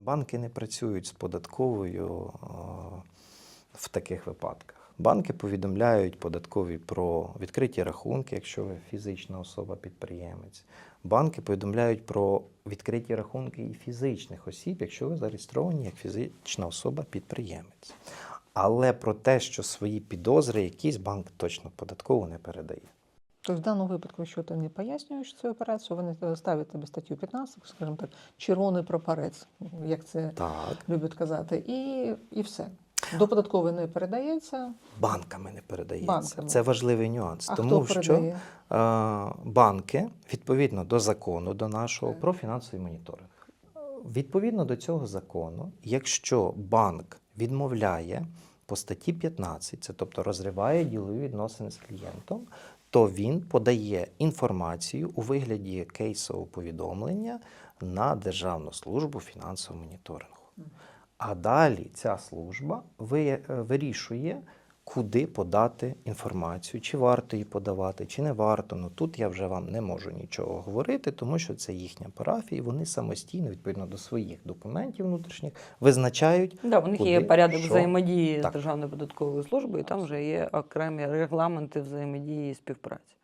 Банки не працюють з податковою е, в таких випадках. Банки повідомляють податкові про відкриті рахунки, якщо ви фізична особа-підприємець. Банки повідомляють про відкриті рахунки і фізичних осіб, якщо ви зареєстровані як фізична особа-підприємець. Але про те, що свої підозри якийсь банк точно податково не передає. Тобто в даному випадку, якщо ти не пояснюєш цю операцію, вони ставлять тобі статтю 15, скажімо так, червоний прапорець, як це Так, люблять казати, і, і все. До податкової не передається. банками не передається. Банками. Це важливий нюанс, А тому хто що передає? е, банки, відповідно до закону, до нашого Так. про фінансовий моніторинг. Відповідно до цього закону, якщо банк відмовляє по статті 15, це тобто розриває ділові відносини з клієнтом, то він подає інформацію у вигляді кейсового повідомлення на Державну службу фінансового моніторингу. А далі ця служба е, вирішує, куди подати інформацію, чи варто її подавати, чи не варто. Ну тут я вже вам не можу нічого говорити, тому що це їхня парафія, і вони самостійно, відповідно до своїх документів внутрішніх, визначають. Да, у них є порядок що? взаємодії Так. з Державною податковою службою, і там вже є окремі регламенти взаємодії і співпраці.